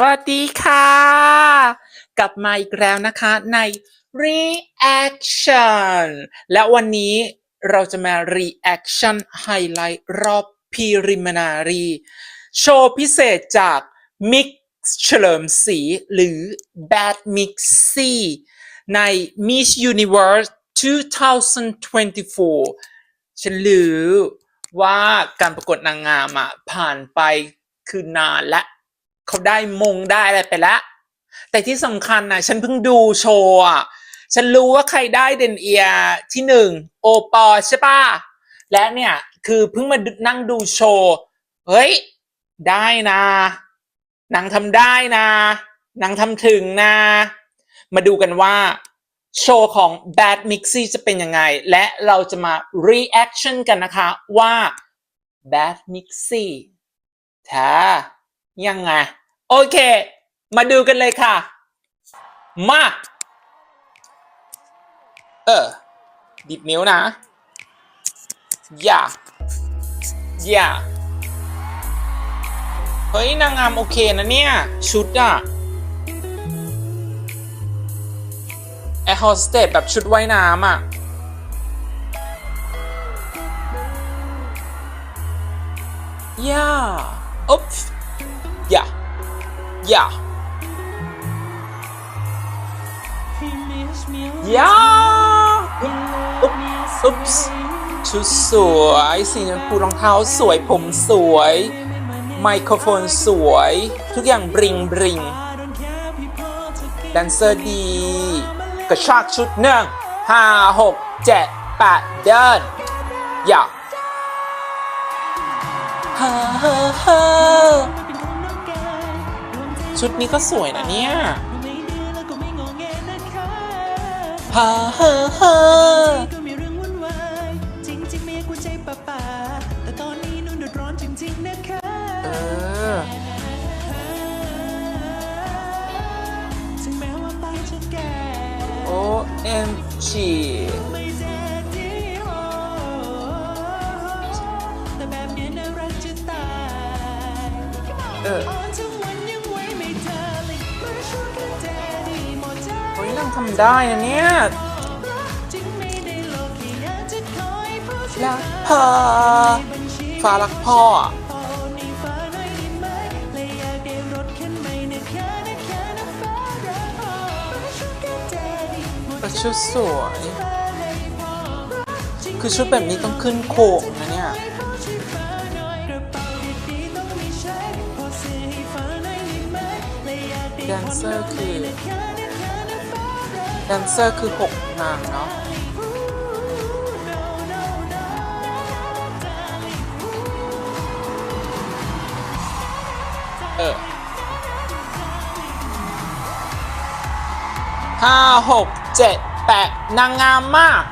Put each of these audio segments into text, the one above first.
วัสดีค่ะ กลับมาอีกแล้วนะคะใน reaction และวันนี้เราจะมา reaction ไฮไลท์รอบ preliminary โชว์พิเศษจากมิกเฉลิมศรีหรือ Bad Mixie ใน Miss Universe 2024 ฉันรู้ว่าการประกวดนางงามอะผ่านไปคือนานและ เขาได้มงได้อะไรไปแล้ว แต่ที่สำคัญนะฉันเพิ่งดูโชว์อะฉันรู้ว่าใครได้เดนเอียที่หนึ่งโอปอใช่ปะและเนี่ยคือเพิ่งมานั่งดูโชว์เฮ้ย ได้นะนางทำได้นะนางทำถึงนะ มาดูกันว่า โชว์ของ Bad Mixie จะเป็นยังไง และเราจะมา reaction กันนะคะว่า Bad Mixie แท้ ยังไง โอเค มาดูกันเลยค่ะ มา เออ ดิบนิ้วนะ อย่า อย่า เฮ้ย นางงามโอเคนะเนี่ย ชุดอะแอร์โฮสเตสแบบชุดว่ายน้ำอะอย่าอุ๊บ อย่าอย่าอุ๊บอุ๊บชุดสวยสีชมพูรองเท้าสวยผมสวย ไมโครโฟนสวย ทุกอย่างบริงบริงแดนเซอร์ดี กระชากชุดหนึ่งห้าหกเจ็ดแปดเดินอย่า ชุดนี้ก็สวยนะเนี่ยฮ่าฮ่าฮ่าก็มีเรื่องวุ่นวายจริงๆไม่อยากหัวใจป่าป่าๆแต่ตอนนี้นุ่นเดือดร้อนจริงๆนะคะเออถึงแม้ว่าไปจ ม่นะคะนะคะนะฟ้ารักพ่อชุดกันแดดีหมดแต่ใจชุดสวย คือชุดแบบนี้ต้องขึ้นโคงนะเนี่ยแดนเซอร์คือ แดนเซอร์คือหกนางเนาะเออห้าหกเจ็ดแปดนางงามมาก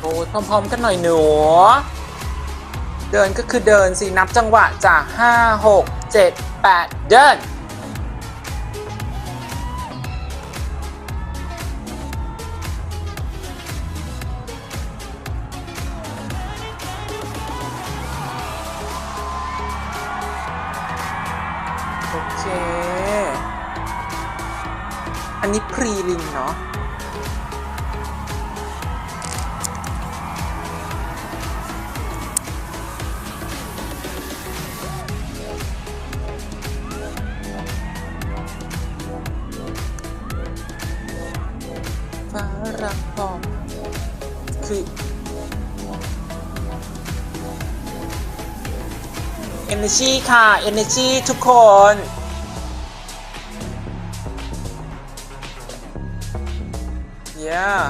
โอ้ยพร้อมๆกันหน่อยหนู เดินก็คือเดินสินับจังหวะจากห้าหกเจ็ดแปดเดิน โอเค อันนี้พรีลิงเนาะ energy ค่ะ energy ทุกคน yeah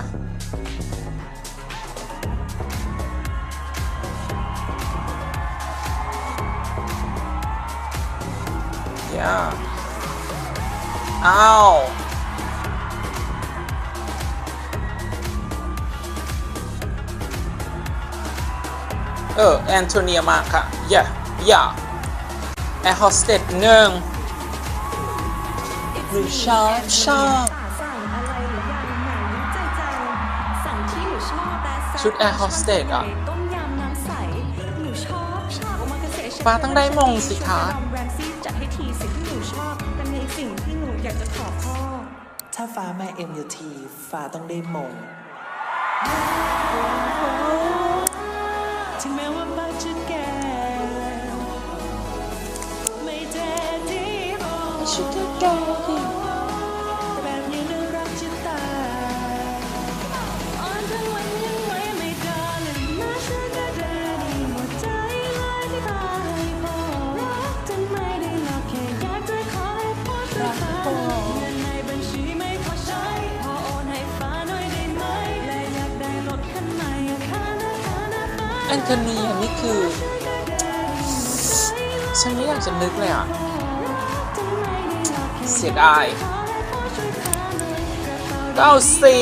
yeah อ้าวเออแอนโทเนียมาค่ะย่าย่า แอร์โฮสเตสหนึ่งหนูชอบชอบสั่งอะไรหรือยังไหนใจใจชุดแอร์โฮสเตสอะต้มยำน้ำใสหนูชอบฉากโอมากาเสะฟ้าต้องได้มงสิคะชุดแรมซี่จัดให้ทีสิ่งที่หนูชอบแต่มีสิ่งที่หนูอยากจะขอพ่อถ้าฟ้ามา MUT ฟ้าต้องได้มงถึงแม้ว่า ชุดจะแก่ดิแบบยังน่ารักจะตายอ่อนทั้งวันยังไว้ไม่ด้เลยน่าเชื่อก็ได้หมดใจเลยที่พาให้พอรักจนไม่ได้หลอกแค่อยากจะขอให้พ่อช่วยฟ้าเงินในบัญชีไม่พอใช้พอโอนให้ฟ้าหน่อยได้ไหมและอยากได้รถคันใหม่อยาหน้าคาหน้าฟ้าแอนโทนียนี่คือฉันไม่อยากจะนึกเลยอะ เสียดายก้าสิ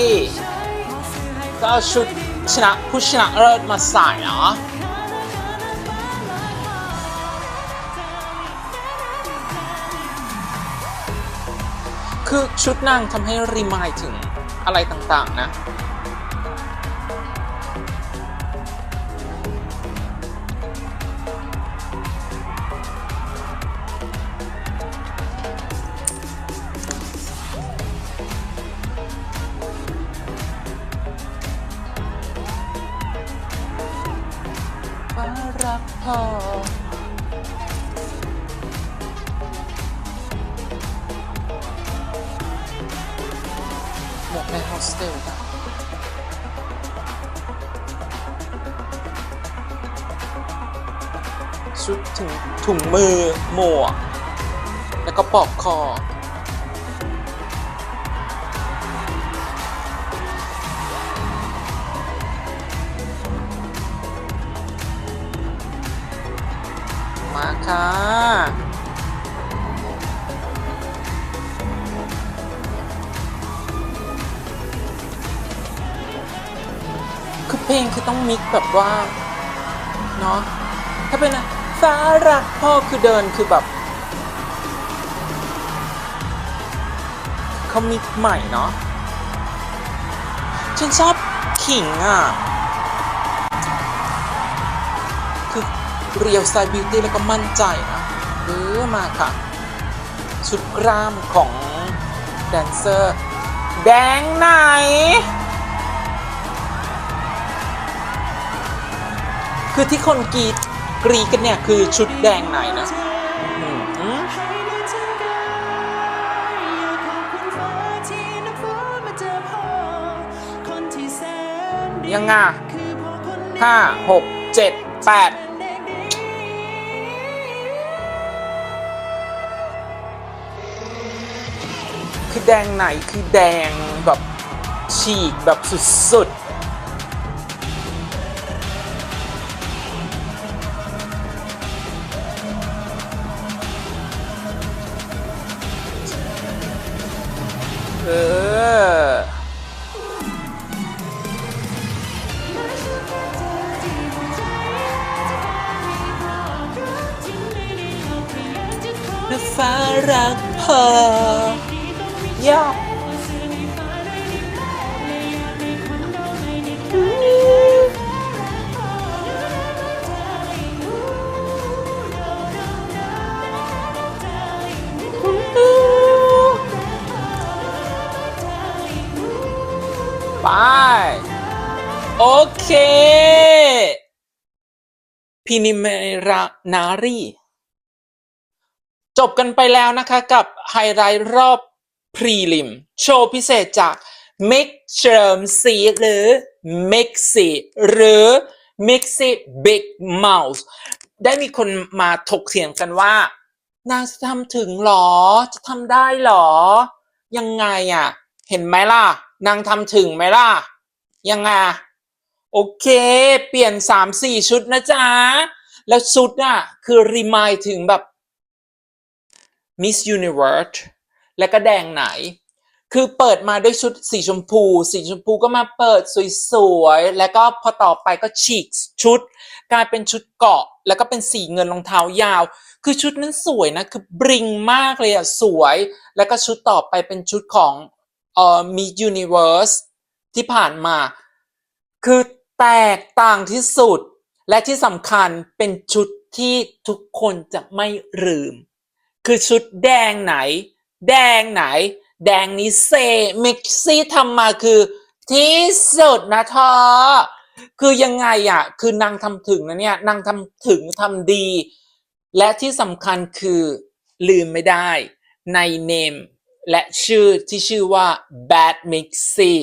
ก็เอาชุดชนะผู้ชนะเลิศมาใส่เนาะคือชุดนางทำให้รีมายถึงอะไรต่างๆนะ ชุดถุงถุงมือหมวก แล้วก็ปลอกคอ มาค่ะคือเพลงคือต้องมิกแบบว่า เนาะถ้าเป็นอะ ฟ้ารักพ่อคือเดินคือแบบเขามิกใหม่เนาะฉันชอบขิงอะ คือเรียวไซบิวตี้แล้วก็มั่นใจนะเออมาค่ะ ชุดกล้ามของแดนเซอร์ แดงไหน คือที่คนกรีด กรีดกันเนี่ยคือชุดแดงไหนนะอืมอืมให้ได้ถึงกายอยากขอบคุณฟ้าที่นำฟ้ามาเจอพ่อคนที่แสนดียังไงคือพ่อคนนี้ห้าหกเจ็ดแปดเป็นเด็กดีคือแดงไหนคือแดงแบบฉีกแบบสุดๆ ออฟ้ารักพอยา เคพินิเมรานารีจบกันไปแล้วนะคะกับไฮไลท์รอบพรีลิม โชว์พิเศษจาก Mix เชิมซีหรือ Mixi หรือ Mixi Big Mouse ได้มีคนมาถกเถียงกันว่า นางจะทำถึงหรอ จะทำได้หรอ ยังไงอะ เห็นไหมล่ะ นางทำถึงไหมล่ะ ยังไง โอเค เปลี่ยนสามสี่ชุดนะจ๊ะ แล้วชุดอะ คือรีมายถึงแบบ Miss Universe แล้วก็แดงไหน คือเปิดมาด้วยชุดสีชมพู สีชมพูก็มาเปิดสวยๆ แล้วก็พอต่อไปก็ฉีกชุด กลายเป็นชุดเกาะ แล้วก็เป็นสีเงินรองเท้ายาว คือชุดนั้นสวยนะ คือบริงมากเลยอะสวย แล้วก็ชุดต่อไปเป็นชุดของเอ่อ Miss Universe ที่ผ่านมา คือ แตกต่างที่สุด และที่สำคัญเป็นชุดที่ทุกคนจะไม่ลืม คือชุดแดงไหน แดงไหน แดงนี้เซมิกซี่ทำมาคือที่สุดนะเธอคือยังไงอะ คือนางทำถึงนะเนี่ย นางทำถึงทำดี และที่สำคัญคือลืมไม่ได้ในเนมและชื่อที่ชื่อว่า Bad Mixie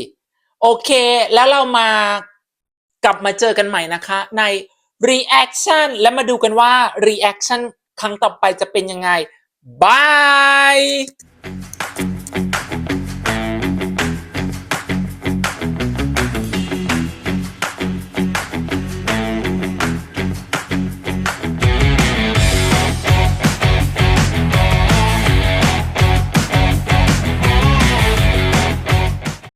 โอเค แล้วเรามา กลับมาเจอกันใหม่นะคะใน reaction และมาดูกันว่า reaction ครั้งต่อไปจะเป็นยังไงบาย